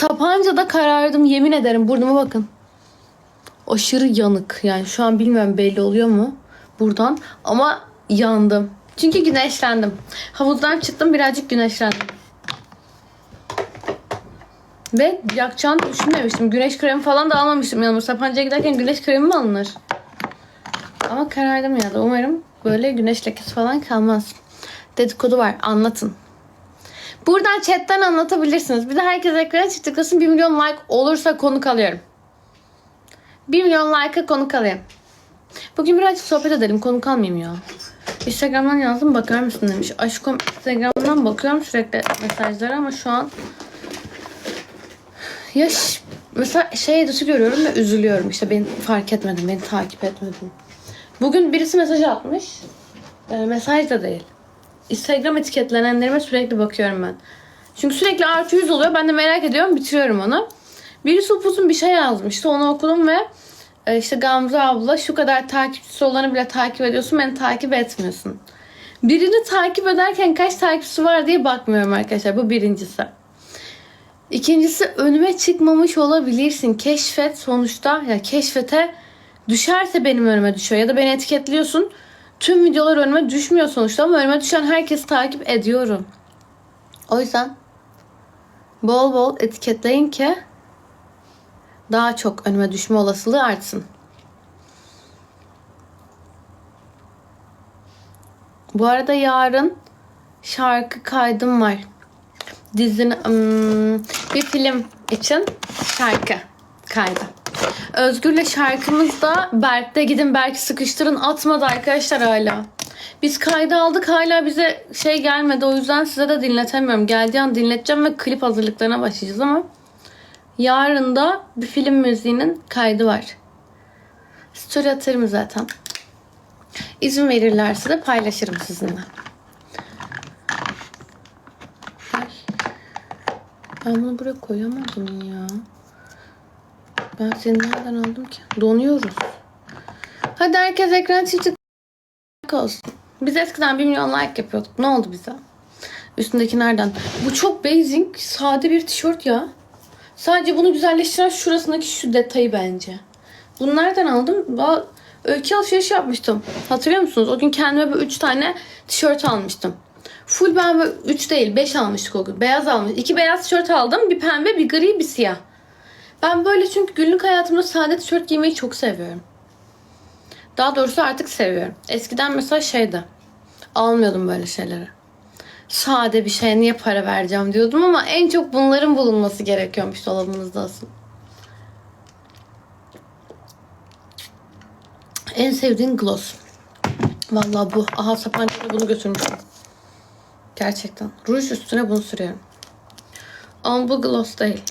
Sapanca'da karardım yemin ederim burnuma bakın. Aşırı yanık yani şu an bilmiyorum belli oluyor mu buradan ama yandım. Çünkü güneşlendim. Havuzdan çıktım birazcık güneşlendim. Ve yakacağını düşünmemiştim. Güneş kremi falan da almamıştım yanıma. Sapanca'ya giderken güneş kremi mi alınır? Ama karardım ya da umarım böyle güneş lekesi falan kalmaz. Dedikodu var anlatın. Buradan chatten anlatabilirsiniz. Bir de herkes ekrana tıklasın 1 milyon like olursa konuk alıyorum. 1 milyon like'a konuk alayım. Bugün birazcık sohbet edelim. Konuk almayayım ya. Instagram'dan yazdım bakar mısın demiş. Aşkım Instagram'dan bakıyorum sürekli mesajlara ama şu an ya mesela şey dışı görüyorum ve üzülüyorum. İşte beni fark etmedin, beni takip etmedin. Bugün birisi mesaj atmış. Ee, mesaj da değil. Instagram etiketlenenlerime sürekli bakıyorum ben. Çünkü sürekli artı yüz oluyor. Ben de merak ediyorum. Bitiriyorum onu. Birisi upuzun bir şey yazmıştı. Onu okudum ve e, işte Gamze abla şu kadar takipçisi olanı bile takip ediyorsun. Beni takip etmiyorsun. Birini takip ederken kaç takipçisi var diye bakmıyorum arkadaşlar. Bu birincisi. İkincisi önüme çıkmamış olabilirsin. Keşfet sonuçta ya keşfete düşerse benim önüme düşüyor. Ya da beni etiketliyorsun. Tüm videolar önüme düşmüyor sonuçta ama önüme düşen herkesi takip ediyorum. O yüzden bol bol etiketleyin ki daha çok önüme düşme olasılığı artsın. Bu arada yarın şarkı kaydım var. Dizinin ım, bir film için şarkı kaydı. Özgür'le şarkımız da Berk'te gidin Berk'i sıkıştırın atmadı arkadaşlar hala. Biz kaydı aldık hala bize şey gelmedi o yüzden size de dinletemiyorum. Geldiği an dinleteceğim ve klip hazırlıklarına başlayacağız ama yarın da bir film müziğinin kaydı var. Story atarım zaten. İzin verirlerse de paylaşırım sizinle. Ben bunu buraya koyamadım ya. Ben seni nereden aldım ki? Donuyoruz. Hadi herkes ekran çift olsun. Biz eskiden 1 milyon like yapıyorduk. Ne oldu bize? Üstündeki nereden? Bu çok basic, sade bir tişört ya. Sadece bunu güzelleştiren şurasındaki şu detayı bence. Bunu nereden aldım? Ben öykü alışveriş yapmıştım. Hatırlıyor musunuz? O gün kendime böyle 3 tane tişört almıştım. Full ben böyle 3 değil 5 almıştık o gün. Beyaz almış. 2 beyaz tişört aldım. Bir pembe, bir gri, bir siyah. Ben böyle çünkü günlük hayatımda sade tişört giymeyi çok seviyorum. Daha doğrusu artık seviyorum. Eskiden mesela şeydi. Almıyordum böyle şeyleri. Sade bir şeye niye para vereceğim diyordum ama en çok bunların bulunması gerekiyormuş dolabınızda asıl. En sevdiğin gloss. Vallahi bu. Aha Sapanca'da bunu götürmüşüm. Gerçekten. Ruj üstüne bunu sürüyorum. Ama bu gloss değil.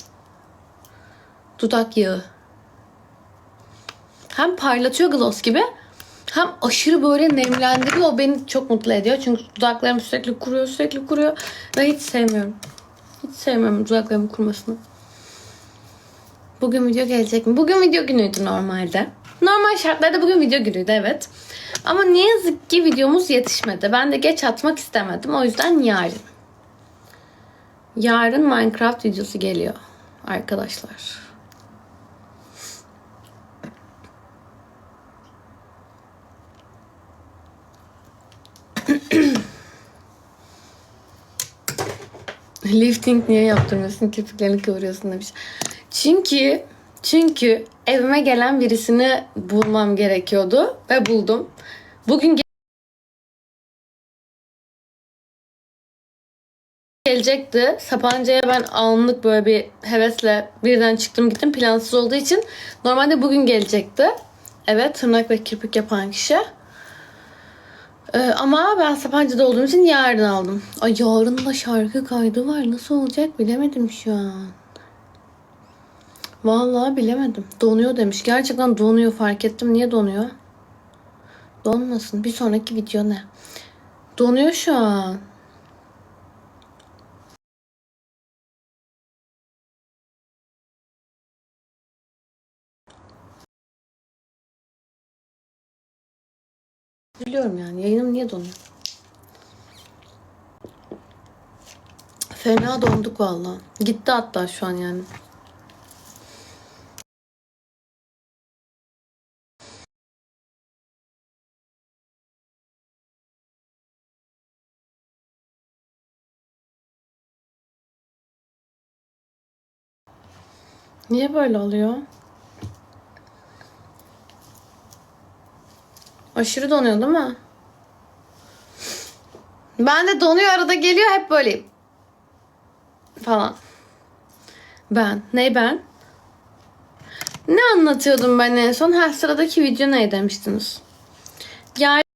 Dudak yağı. Hem parlatıyor gloss gibi hem aşırı böyle nemlendiriyor. O beni çok mutlu ediyor. Çünkü dudaklarım sürekli kuruyor, sürekli kuruyor. Ve hiç sevmiyorum. Hiç sevmiyorum dudaklarımın kurumasını. Bugün video gelecek mi? Bugün video günüydü normalde. Normal şartlarda bugün video günüydü evet. Ama ne yazık ki videomuz yetişmedi. Ben de geç atmak istemedim. O yüzden yarın. Yarın Minecraft videosu geliyor arkadaşlar. Lifting niye yaptırmıyorsun? Kirpiklerini kıvırıyorsun demiş. Çünkü çünkü evime gelen birisini bulmam gerekiyordu ve buldum. Bugün ge- gelecekti. Sapanca'ya ben anlık böyle bir hevesle birden çıktım gittim plansız olduğu için. Normalde bugün gelecekti. Evet tırnak ve kirpik yapan kişi. Ee, ama ben Sapanca'da olduğum için yarın aldım. Ay yarın da şarkı kaydı var. Nasıl olacak bilemedim şu an. Vallahi bilemedim. Donuyor demiş. Gerçekten donuyor fark ettim. Niye donuyor? Donmasın. Bir sonraki video ne? Donuyor şu an. Biliyorum yani. Yayınım niye donuyor? Fena donduk valla. Gitti hatta şu an yani. Niye böyle oluyor? Aşırı donuyor değil mi? Ben de donuyor arada geliyor hep böyleyim. Falan. Ben. Ne ben? Ne anlatıyordum ben en son? Ha sıradaki video ne demiştiniz? Yarın